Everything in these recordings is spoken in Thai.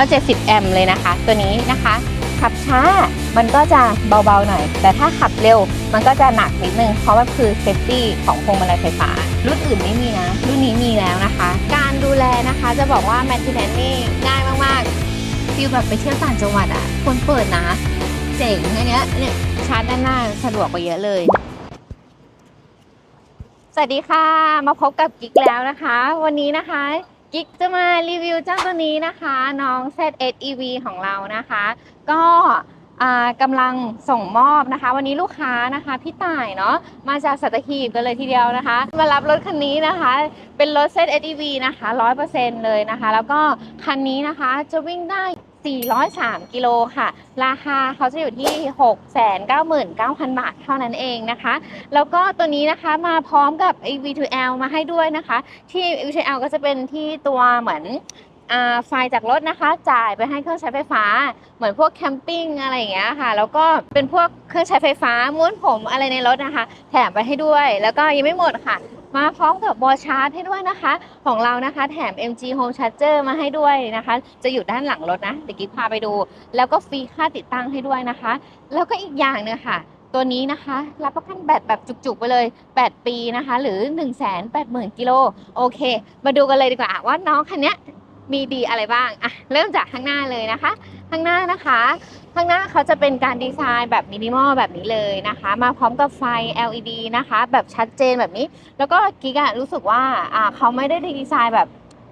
570 แอมป์เลยนะคะ ตัวนี้นะคะ ขับช้ามันก็จะเบาๆหน่อย แต่ถ้าขับเร็วมันก็จะหนักนิดนึง เพราะว่าคือเซฟตี้ของพวงมาลัยไฟฟ้า รุ่นอื่นไม่มีนะ รุ่นนี้มีแล้วนะคะ การดูแลนะคะจะบอกว่าแมนเทนแนนนี่ง่ายมากๆฟิลแบบไปเที่ยวต่างจังหวัดอะคนเปิดนะเจ๋งอันเนี้ยเนี่ยชาร์จด้านหน้าสะดวกกว่าเยอะเลยสวัสดีค่ะ มาพบกับกิ๊กแล้วนะคะ วันนี้นะคะ กิ๊กจะมารีวิวเจ้าตัวนี้นะคะ น้อง ZSEV ของเรานะคะ ก็กำลังส่งมอบนะคะ วันนี้ลูกค้านะคะพี่ต่ายเนาะมาจากสัตหีบกันเลยทีเดียวนะคะ มารับรถคันนี้นะคะ เป็นรถ ZSEV นะคะ100%เลยนะคะ แล้วก็คันนี้นะคะจะวิ่งได้ 403 กิโลค่ะ ราคาเขาจะอยู่ที่ 699,000 บาทเท่านั้นเองนะคะ แล้วก็ตัวนี้นะคะมาพร้อมกับ V2L มาให้ด้วยนะคะ ที่ V2L ก็จะเป็นที่ตัวเหมือนไฟจากรถนะคะ จ่ายไปให้เครื่องใช้ไฟฟ้า เหมือนพวกแคมปิ้งอะไรอย่างเงี้ยค่ะ แล้วก็เป็นพวกเครื่องใช้ไฟฟ้าม้วนผมอะไรในรถนะคะ แถมไปให้ด้วย แล้วก็ยังไม่หมดค่ะ มาพร้อมกับบอชาร์จให้ด้วยนะคะ ของเรานะคะแถม MG Home Charger มาให้ด้วยนะคะ จะอยู่ด้านหลังรถนะเดี๋ยวกิ๊กพาไปดู แล้วก็ฟรีค่าติดตั้งให้ด้วยนะคะ แล้วก็อีกอย่างนึงค่ะตัวนี้นะคะ รับประกันแบตแบบจุกๆไปเลย 8 ปีนะคะ หรือ 1 8 0 0 0 0กิโลโอเค มาดูกันเลยดีกว่าว่าน้องคันนี้มีดีอะไรบ้างอะเริ่มจากข้างหน้าเลยนะคะ ข้างหน้านะคะ ข้างหน้าเขาจะเป็นการดีไซน์แบบมินิมอลแบบนี้เลยนะคะ มาพร้อมกับไฟ LED นะคะ แบบชัดเจนแบบนี้ แล้วก็กิ๊กอะรู้สึกว่าเขาไม่ได้ดีไซน์แบบ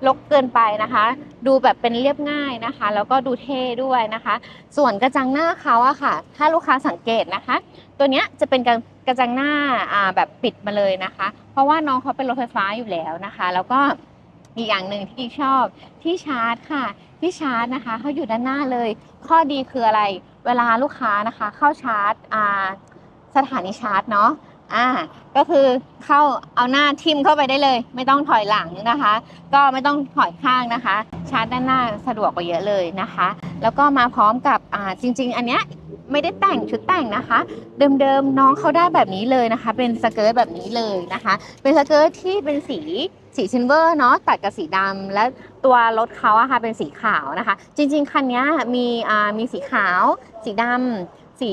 ลกเกินไปนะคะ ดูแบบเป็นเรียบง่ายนะคะ แล้วก็ดูเท่ด้วยนะคะ ส่วนกระจังหน้าเขาอะค่ะ ถ้าลูกค้าสังเกตนะคะ ตัวเนี้ยจะเป็นกระกระจังหน้าแบบปิดมาเลยนะคะ เพราะว่าน้องเขาเป็นรถไฟฟ้าอยู่แล้วนะคะ แล้วก็ อีกอย่างหนึ่งที่ชอบที่ชาร์จค่ะ ที่ชาร์จนะคะเขาอยู่ด้านหน้าเลย ข้อดีคืออะไร เวลาลูกค้านะคะ เข้าชาร์จสถานีชาร์จเนาะ อ่าก็คือเข้าเอาหน้าทิมเข้าไปได้เลย ไม่ต้องถอยหลังนะคะ ก็ไม่ต้องถอยข้างนะคะ ชาร์จด้านหน้าสะดวกกว่าเยอะเลยนะคะ แล้วก็มาพร้อมกับอ่าจริง ๆ อันเนี้ยไม่ได้แต่งชุดแต่งนะคะ เดิมๆน้องเขาได้แบบนี้เลยนะคะ เป็นสเกิร์ตแบบนี้เลยนะคะ เป็นสเกิร์ตที่เป็นสีสีซิลเวอร์เนาะตัดกับสีดำและตัวรถเขาอะค่ะเป็นสีขาวนะคะ จริง ๆคันเนี้ยมีอ่ามีสีขาว สีดำ สี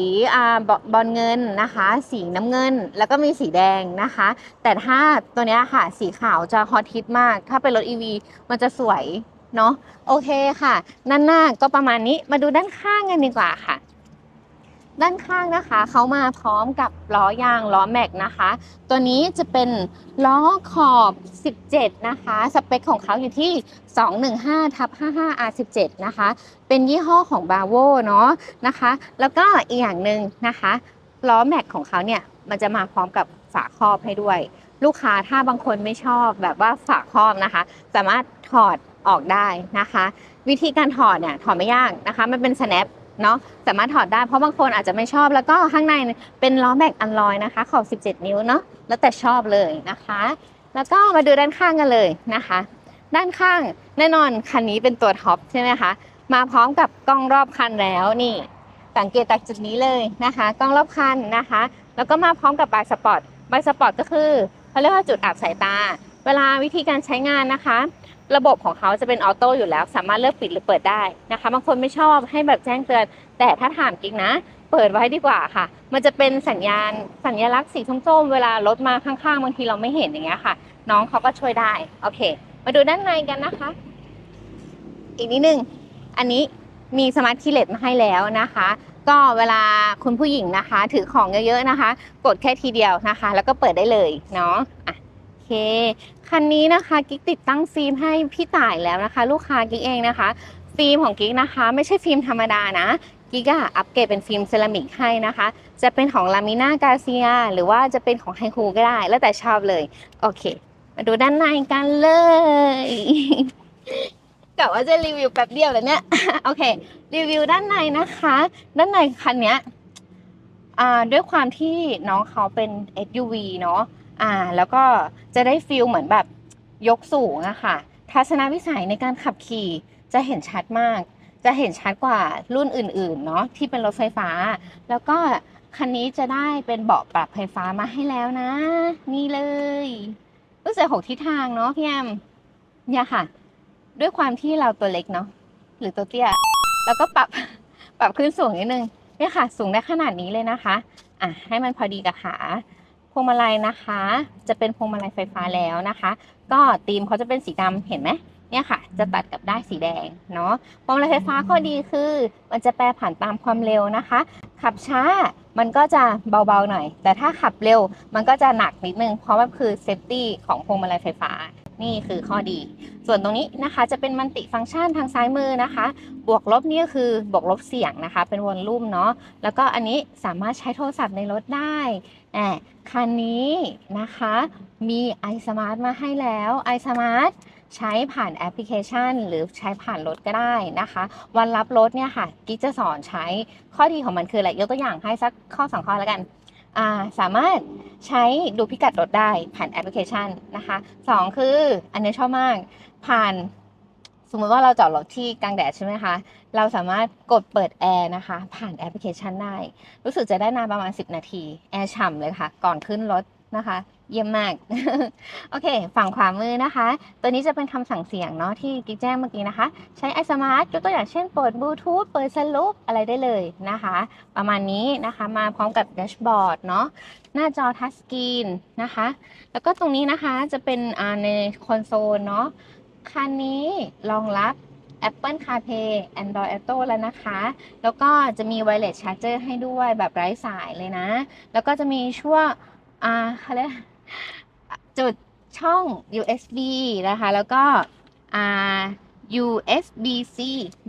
บบอลเงินนะคะ สีน้ำเงิน แล้วก็มีสีแดงนะคะ แต่ถ้าตัวนี้ค่ะ สีขาวจะฮอตฮิตมาก ถ้าเป็นรถ EV มันจะสวยเนาะโอเคค่ะด้านหน้าก็ประมาณนี้มาดูด้านข้างกันดีกว่าค่ะ ด้านข้างนะคะเขามาพร้อมกับล้อยางล้อแม็กนะคะ ตัวนี้จะเป็นล้อขอบ 17 นะคะ สเปคของเขาอยู่ที่ 215ทับ55 R17 นะคะ เป็นยี่ห้อของ b a v o เนาะนะคะ แล้วก็อีกอย่างหนึ่งนะคะล้อแม็กของเขาเนี่ยมันจะมาพร้อมกับฝาครอบให้ด้วย ลูกค้าถ้าบางคนไม่ชอบแบบว่าฝาครอบนะคะ สามารถถอดออกได้นะคะ วิธีการถอดเนี่ยถอดไม่ยากนะคะ มันเป็น snap เนาะสามารถถอดได้เพราะบางคนอาจจะไม่ชอบแล้วก็ข้างในเป็นล้อแม็กอันลอยนะคะ ขอบ 17 นิ้วเนาะแล้วแต่ชอบเลยนะคะ แล้วก็มาดูด้านข้างกันเลยนะคะ ด้านข้างแน่นอนคันนี้เป็นตัวท็อปใช่ไหมคะมาพร้อมกับกล้องรอบคันแล้วนี่สังเกตจากจุดนี้เลยนะคะ กล้องรอบคันนะคะ แล้วก็มาพร้อมกับบายสปอร์ตบายสปอร์ตก็คือเขาเรียกว่าจุดอับสายตา เวลาวิธีการใช้งานนะคะ ระบบของเขาจะเป็นออโต้อยู่แล้ว สามารถเลือกปิดหรือเปิดได้นะคะบางคนไม่ชอบให้แบบแจ้งเตือน แต่ถ้าถามกิ๊กนะ เปิดไว้ดีกว่าค่ะ มันจะเป็นสัญญาณสัญลักษณ์สีส้มๆเวลารถมาข้างๆบางทีเราไม่เห็นอย่างเงี้ยค่ะ น้องเขาก็ช่วยได้โอเค มาดูด้านในกันนะคะ อีกนิดนึงอันนี้มีสมาร์ทคีเลสมาให้แล้วนะคะ ก็เวลาคุณผู้หญิงนะคะ ถือของเยอะๆนะคะ กดแค่ทีเดียวนะคะ แล้วก็เปิดได้เลยเนาะอะ เค คันนี้นะคะกิ๊กติดตั้งฟิล์มให้พี่ต่ายแล้วนะคะ ลูกค้ากิ๊กเองนะคะ ฟิล์มของกิ๊กนะคะ ไม่ใช่ฟิล์มธรรมดานะกิ๊กอะอัปเกรดเป็นฟิล์มเซรามิกให้นะคะ จะเป็นของลามิน่ากาเซียหรือว่าจะเป็นของไฮคูก็ได้ แล้วแต่ชอบเลย โอเค มาดูด้านในกันเลยกะว่าจะรีวิวแป๊บเดียวแล้วเนี่ย โอเค รีวิวด้านในนะคะ ด้านในคันเนี้ยด้วยความที่น้องเขาเป็น SUV เนาะ อ่าแล้วก็จะได้ฟิลเหมือนแบบยกสูงอะค่ะทัศนวิสัยในการขับขี่จะเห็นชัดมาก จะเห็นชัดกว่ารุ่นอื่นๆเนาะที่เป็นรถไฟฟ้า แล้วก็คันนี้จะได้เป็นเบาะปรับไฟฟ้ามาให้แล้วนะ นี่เลยรู้สึกหกทิศทางเนาะพี่แอมเนี่ยค่ะ ด้วยความที่เราตัวเล็กเนาะหรือตัวเตี้ยแล้วก็ปรับปรับขึ้นสูงนิดนึงเนี่ยค่ะ สูงได้ขนาดนี้เลยนะคะ อะให้มันพอดีกับขา วงมาลัยนะคะ จะเป็นพวงมาลัยไฟฟ้าแล้วนะคะ ก็ธีมเขาจะเป็นสีดำเห็นไหมเนี่ยค่ะ จะตัดกับได้สีแดงเนาะพวงมาลัยไฟฟ้าข้อดีคือ มันจะแปรผันตามความเร็วนะคะ ขับช้ามันก็จะเบาๆหน่อย แต่ถ้าขับเร็วมันก็จะหนักนิดนึง เพราะมันคือเซฟตี้ของพวงมาลัยไฟฟ้านี่คือข้อดี ส่วนตรงนี้นะคะจะเป็นมันติฟังก์ชันทางซ้ายมือนะคะ บวกลบนี่คือบวกลบเสียงนะคะ เป็นวอลลุ่มเนาะ แล้วก็อันนี้สามารถใช้โทรศัพท์ในรถได้ อบคันนี้นะคะมี iSmart มาให้แล้ว iSmart ใช้ผ่านแอปพลิเคชัน หรือใช้ผ่านรถก็ได้นะคะ วันรับรถเนี่ยค่ะกิ๊กจะสอนใช้ข้อดีของมันคืออะไรยกตัวอย่างให้สักข้อสองข้อแล้วกันาสามารถใช้ดูพิกัดรถได้ผ่านแอปพลิเคชันนะคะสองคืออันนี้ชอบมากผ่าน สมมติว่าเราจอดรถที่กลางแดดใช่ไหมคะ เราสามารถกดเปิดแอร์นะคะ ผ่านแอปพลิเคชันได้ รู้สึกจะได้นานประมาณ 10 นาที แอร์ฉ่ำเลยค่ะ ก่อนขึ้นรถนะคะ เยี่ยมมาก โอเค ฝั่งขวามือนะคะ ตัวนี้จะเป็นคำสั่งเสียงเนาะที่กิ๊กแจ้งเมื่อกี้นะคะ ใช้ iSmart ยกตัวอย่างเช่น เปิดบลูทูธ เปิดสลูปอะไรได้เลยนะคะ ประมาณนี้นะคะ มาพร้อมกับแดชบอร์ดเนาะ หน้าจอทัชสกรีนนะคะ แล้วก็ตรงนี้นะคะจะเป็นในคอนโซลเนาะ คันนี้รองรับ Apple CarPlay Android Auto แล้วนะคะ แล้วก็จะมี Wireless Charger ให้ด้วยแบบไร้สายเลยนะ แล้วก็จะมีช่วงอ่าเขาเรียกจุดช่อง USB นะคะ แล้วก็อ่า USB-C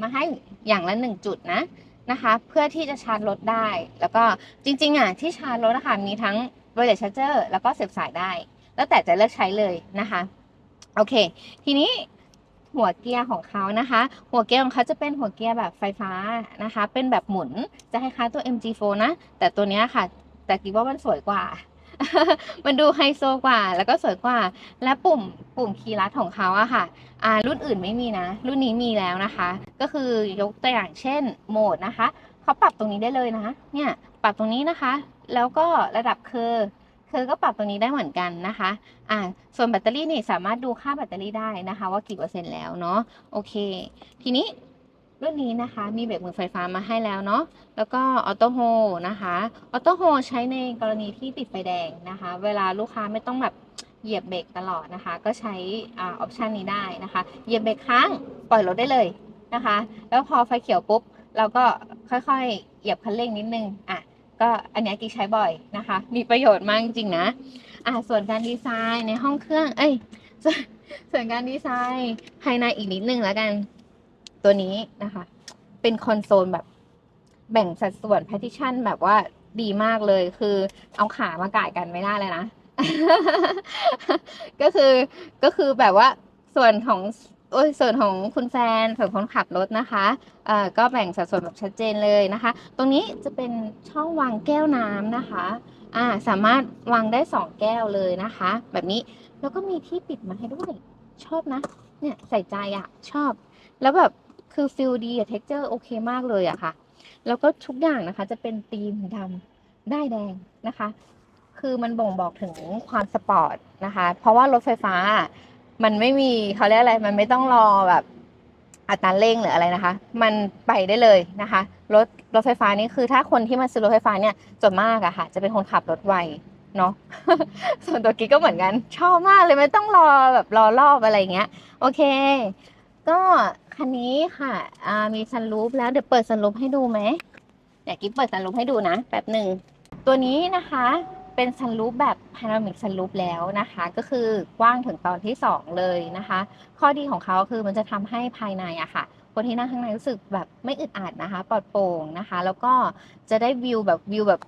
มาให้อย่างละหนึ่งจุดนะนะคะ เพื่อที่จะชาร์จรถได้ แล้วก็จริงๆอะที่ชาร์จรถนะคะมีทั้ง Wireless Charger แล้วก็เสียบสายได้ แล้วแต่จะเลือกใช้เลยนะคะ โอเค ทีนี้หัวเกียร์ของเขานะคะ หัวเกียร์ของเขาจะเป็นหัวเกียร์แบบไฟฟ้านะคะ เป็นแบบหมุน จะคล้ายๆตัว MG4 นะ แต่ตัวเนี้ยค่ะ แต่คิดว่ามันสวยกว่า มันดูไฮโซกว่า แล้วก็สวยกว่า และปุ่มปุ่มคีย์ลัดของเขาอะค่ะ อ่า รุ่นอื่นไม่มีนะ รุ่นนี้มีแล้วนะคะ ก็คือยกตัวอย่างเช่นโหมดนะคะ เขาปรับตรงนี้ได้เลยนะ เนี่ย ปรับตรงนี้นะคะ แล้วก็ระดับเคอ อก็ปรับตรงนี้ได้เหมือนกันนะคะอ่าส่วนแบตเตอรี่นี่สามารถดูค่าแบตเตอรี่ได้นะคะ ว่ากี่เปอร์เซ็นต์แล้วเนาะโอเค ทีนี้รุ่นนี้นะคะมีเบรกมือไฟฟ้ามาให้แล้วเนาะแล้วก็ออโต้โฮนะคะออโต้โฮใช้ในกรณีที่ติดไฟแดงนะคะ เวลาลูกค้าไม่ต้องแบบเหยียบเบรกตลอดนะคะ ก็ใช้อ่าออปชันนี้ได้นะคะเหยียบเบรกค้างปล่อยรถได้เลยนะคะ แล้วพอไฟเขียวปุ๊บ เราก็ค่อยๆ เหยียบคันเร่งนิดนึงอะ ก็อันนี้กิ๊กใช้บ่อยนะคะ มีประโยชน์มากจริงนะอะส่วนการดีไซน์ในห้องเครื่อง เอ้ยส่วนส่วนการดีไซน์ภายในอีกนิดนึงแล้วกัน ตัวนี้นะคะ เป็นคอนโซลแบบแบ่งสัดส่วน partition แบบว่าดีมากเลยคือเอาขามาก่ายกันไม่ได้เลยนะ ก็คือก็คือแบบว่าส่วนของ อ้ยส่วนของคุณแฟนส่วนคนขับรถนะคะเอ่อก็แบ่งสัดส่วนแบบชัดเจนเลยนะคะ ตรงนี้จะเป็นช่องวางแก้วน้ำนะคะอ่าสามารถวางได้สองแก้วเลยนะคะ แบบนี้แล้วก็มีที่ปิดมาให้ด้วยชอบนะ เนี่ยใส่ใจอะ่ะชอบ แล้วแบบคือฟิลดีอะเท็กเจอร์โอเคมากเลยอะค่ะ แล้วก็ทุกอย่างนะคะจะเป็นธีมดำได้แดงนะคะ คือมันบ่งบอกถึงความสปอร์ตนะคะ เพราะว่ารถไฟฟ้า มันไม่มีเขาเรียกอะไร มันไม่ต้องรอแบบอัตราเร่งหรืออะไรนะคะ มันไปได้เลยนะคะ รถรถไฟฟ้านี่คือถ้าคนที่มาซื้อรถไฟฟ้าเนี่ยส่วนมากอะค่ะ จะเป็นคนขับรถไวเนาะ ส่วนตัวกิ๊กก็เหมือนกัน ชอบมากเลยไม่ต้องรอแบบรอรอบอะไรเงี้ย โอเค ก็คันนี้ค่ะมีซันรูฟแล้วเดี๋ยวเปิดซันรูฟให้ดูไหมเดี๋ยวกิ๊บเปิดซันรูฟให้ดูนะแป๊บหนึ่งตัวนี้นะคะ เป็นซันรูฟแบบพารามิกซันรูฟแล้วนะคะ ก็คือกว้างถึงตอนที่ 2 เลยนะคะ ข้อดีของเขาคือมันจะทำให้ภายในอะค่ะคนที่นั่งข้างในรู้สึกแบบไม่อึดอัดนะคะปลอดโปร่งนะคะ แล้วก็จะได้วิวแบบวิวแบบ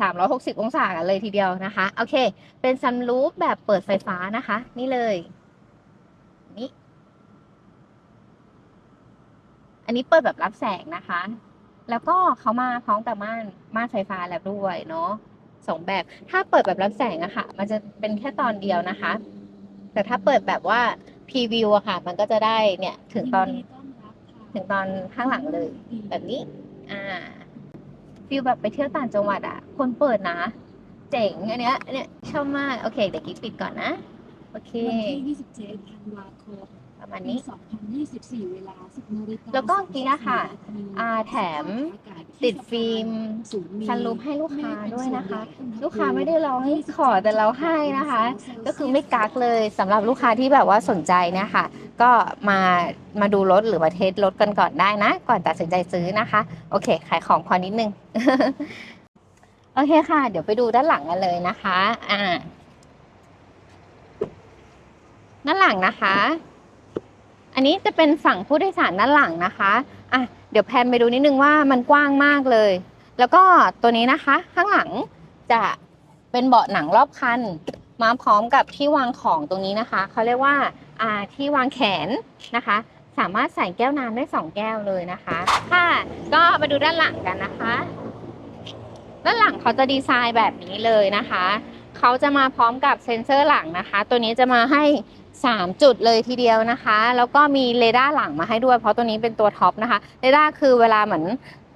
360 องศากันเลยทีเดียวนะคะ โอเค เป็นซันรูฟแบบเปิดไฟฟ้านะคะ นี่เลย นี่ อันนี้เปิดแบบรับแสงนะคะ แล้วก็เขามาพร้อมกับม่านม่านไฟฟ้าแล้วด้วยเนาะ สองแบบ ถ้าเปิดแบบรับแสงอะค่ะ มันจะเป็นแค่ตอนเดียวนะคะ แต่ถ้าเปิดแบบว่าพรีวิวอะค่ะ มันก็จะได้เนี่ยถึงตอนถึงตอนข้างหลังเลย แบบนี้ อ่าฟิลแบบไปเที่ยวต่างจังหวัดอะคนเปิดนะ เจ๋งอันเนี้ยอันเนี้ยชอบมาก โอเค เดี๋ยวกิ๊กปิดก่อนนะ โอเควันที่27ธันวาคม ประมาณนี้ 2024 เวลา 10นาฬิกาแล้วก็กิ๊กอะค่ะนาทีอ่าแถมติดฟิล์มซันรูฟให้ลูกค้าด้วยนะคะ ลูกค้าไม่ได้ร้องให้ขอแต่เราให้นะคะ ก็คือไม่กักเลยสำหรับลูกค้าที่แบบว่าสนใจเนี่ยค่ะก็มามาดูรถหรือมาเทสรถกันก่อนได้นะ ก่อนตัดสินใจซื้อนะคะ โอเค ขายของพอนิดนึง โอเคค่ะ เดี๋ยวไปดูด้านหลังกันเลยนะคะ อ่า ด้านหลังนะคะ อันนี้จะเป็นฝั่งผู้โดยสารด้านหลังนะคะอะเดี๋ยวแพนไปดูนิดนึงว่ามันกว้างมากเลย แล้วก็ตัวนี้นะคะ ข้างหลังจะเป็นเบาะหนังรอบคัน มาพร้อมกับที่วางของตรงนี้นะคะ เขาเรียกว่าอ่าที่วางแขนนะคะ สามารถใส่แก้วน้ำได้สองแก้วเลยนะคะค่ะก็มาดูด้านหลังกันนะคะ ด้านหลังเขาจะดีไซน์แบบนี้เลยนะคะ เขาจะมาพร้อมกับเซ็นเซอร์หลังนะคะ ตัวนี้จะมาให้ 3 จุดเลยทีเดียวนะคะ แล้วก็มีเรดาร์หลังมาให้ด้วย เพราะตัวนี้เป็นตัวท็อปนะคะเรดาร์คือเวลาเหมือน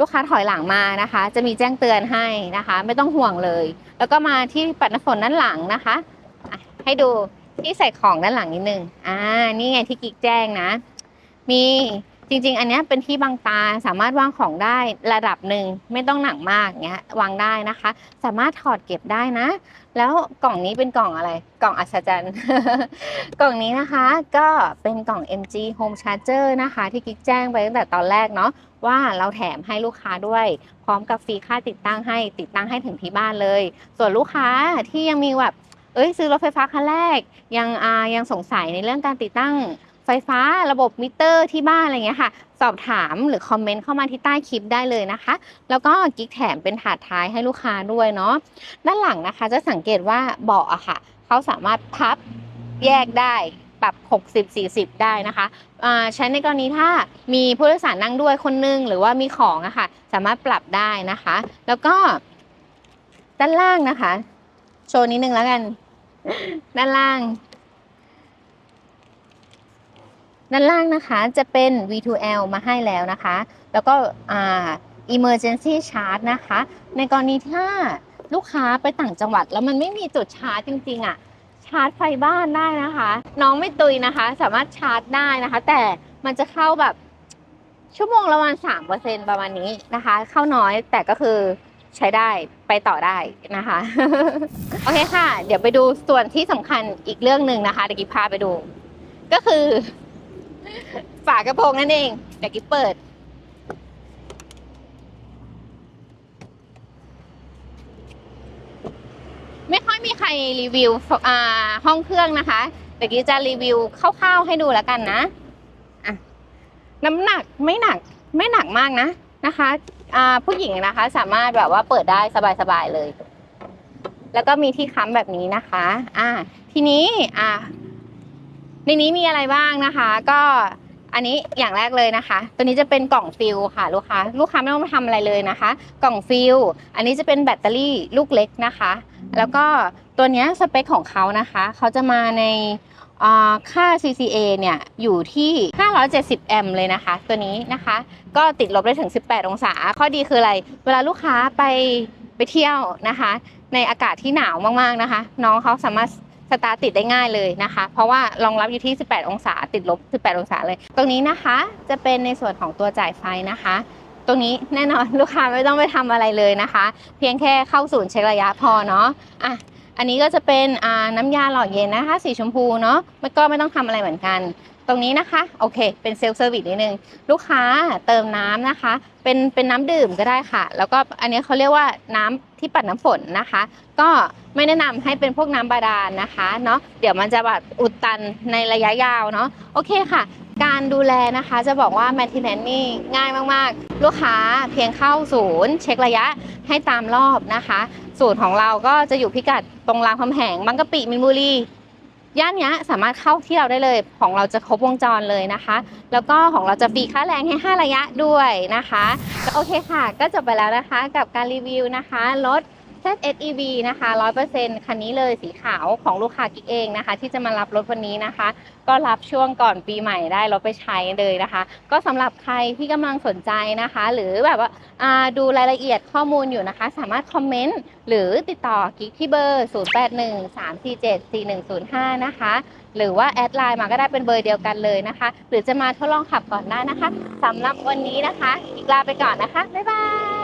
ลูกค้าถอยหลังมานะคะ จะมีแจ้งเตือนให้นะคะ ไม่ต้องห่วงเลย แล้วก็มาที่ปัดน้ำฝนด้านหลังนะคะอะให้ดูที่ใส่ของด้านหลังนิดนึงอ่านี่ไงที่กิ๊กแจ้งนะ มี จริง ๆ อันนี้เป็นที่บังตาสามารถวางของได้ระดับหนึ่งไม่ต้องหนักมากเงี้ยวางได้นะคะ สามารถถอดเก็บได้นะ แล้วกล่องนี้เป็นกล่องอะไร กล่องอัศจรรย์ กล่องนี้นะคะก็เป็นกล่อง MG Home Charger นะคะ ที่กิ๊กแจ้งไปตั้งแต่ตอนแรกเนาะว่าเราแถมให้ลูกค้าด้วย พร้อมกับฟรีค่าติดตั้งให้ติดตั้งให้ถึงที่บ้านเลย ส่วนลูกค้าที่ยังมีแบบเอ้ยซื้อรถไฟฟ้าคันแรกยังอายังสงสัยในเรื่องการติดตั้ง ไฟฟ้าระบบมิเตอร์ที่บ้านอะไรเงี้ยค่ะ สอบถามหรือคอมเมนต์เข้ามาที่ใต้คลิปได้เลยนะคะ แล้วก็กิ๊กแถมเป็นถาดท้ายให้ลูกค้าด้วยเนาะด้านหลังนะคะ จะสังเกตว่าเบาะอะค่ะเขาสามารถพับแยกได้ปรับ 60 40 ได้นะคะใช้ในกรณีถ้ามีผู้โดยสารนั่งด้วยคนนึง หรือว่ามีของอะค่ะ สามารถปรับได้นะคะ แล้วก็ ด้านล่างนะคะ โชว์นิดนึงแล้วกัน ด้านล่าง ด้านล่างนะคะจะเป็น V2L มาให้แล้วนะคะ แล้วก็อ่า emergency charge นะคะ ในกรณีถ้าลูกค้าไปต่างจังหวัด แล้วมันไม่มีจุดชาร์จจริงๆอะ่ะชาร์จไฟบ้านได้นะคะ น้องไม่ตุยนะคะ สามารถชาร์จได้นะคะ แต่มันจะเข้าแบบชั่วโมงละประมาณสามเปอร์เซ็นประมาณนี้นะคะ เข้าน้อยแต่ก็คือใช้ได้ไปต่อได้นะคะ โอเคค่ะ เดี๋ยวไปดูส่วนที่สำคัญอีกเรื่องหนึ่งนะคะเดี๋ยวกิ๊บพาไปดู ก็คือ ฝากระโปรงนั่นเองเดี๋ยวกิ๊บเปิด ไม่ค่อยมีใครรีวิวห้องเครื่องนะคะเดี๋ยวกี้จะรีวิวคร่าวๆให้ดูแล้วกันนะะน้ำหนักไม่หนักไม่หนักมากนะนะคะผู้หญิงนะคะสามารถแบบว่าเปิดได้สบายๆเลย แล้วก็มีที่ค้ำแบบนี้นะคะ อ่า ทีนี้อ่า ในนี้มีอะไรบ้างนะคะ ก็อันนี้อย่างแรกเลยนะคะ ตัวนี้จะเป็นกล่องฟิลค่ะลูกค้า ลูกค้าไม่ต้องทำอะไรเลยนะคะ กล่องฟิลอันนี้จะเป็นแบตเตอรี่ลูกเล็กนะคะ แล้วก็ตัวนี้สเปคของเขานะคะ เขาจะมาในอ่าค่า CCA เนี่ยอยู่ที่ 570 แอมป์เลยนะคะ ตัวนี้นะคะ ก็ติดลบได้ถึง 18 องศา ข้อดีคืออะไร เวลาลูกค้าไปไปเที่ยวนะคะ ในอากาศที่หนาวมากๆนะคะ น้องเขาสามารถ สตาร์ติดได้ง่ายเลยนะคะ เพราะว่ารองรับอยู่ที่ 18 องศาติดลบ 18 องศาเลย ตรงนี้นะคะจะเป็นในส่วนของตัวจ่ายไฟนะคะ ตรงนี้แน่นอนลูกค้าไม่ต้องไปทำอะไรเลยนะคะ เพียงแค่เข้าศูนย์เช็คระยะพอเนาะอะอันนี้ก็จะเป็นน้ำยาหล่อเย็นนะคะ สีชมพูเนาะไม่ก็ไม่ต้องทำอะไรเหมือนกัน ตรงนี้นะคะ โอเค เป็นเซลฟ์เซอร์วิสนิดนึง ลูกค้าเติมน้ำนะคะ เป็นเป็นน้ำดื่มก็ได้ค่ะ แล้วก็อันนี้เขาเรียกว่าน้ำ ที่ปัดน้ำฝนนะคะ ก็ไม่แนะนำให้เป็นพวกน้ำบาดาลนะคะเนาะเดี๋ยวมันจะแบบอุดตันในระยะยาวเนาะโอเคค่ะ การดูแลนะคะจะบอกว่า maintenance นี่ง่ายมากๆ ลูกค้าเพียงเข้าศูนย์เช็คระยะให้ตามรอบนะคะ ศูนย์ของเราก็จะอยู่พิกัดตรงรามคำแหงบางกะปิมินบุรี ย่านนี้สามารถเข้าที่เราได้เลย ของเราจะครบวงจรเลยนะคะ แล้วก็ของเราจะฟรีค่าแรงให้ 5 ระยะด้วยนะคะ โอเคค่ะ ก็จบไปแล้วนะคะกับการรีวิวนะคะรถ ZSEV นะคะ 100%คันนี้เลยสีขาวของลูกค้ากิ๊กเองนะคะ ที่จะมารับรถวันนี้นะคะ ก็รับช่วงก่อนปีใหม่ได้รถไปใช้เลยนะคะ ก็สำหรับใครที่กำลังสนใจนะคะ หรือแบบว่าดูรายละเอียดข้อมูลอยู่นะคะ สามารถคอมเมนต์หรือติดต่อกิ๊กที่เบอร์ 0813474105 นะคะ หรือว่าแอดไลน์มาก็ได้เป็นเบอร์เดียวกันเลยนะคะ หรือจะมาทดลองขับก่อนได้นะคะสำหรับวันนี้นะคะอีกลาไปก่อนนะคะบ๊ายบาย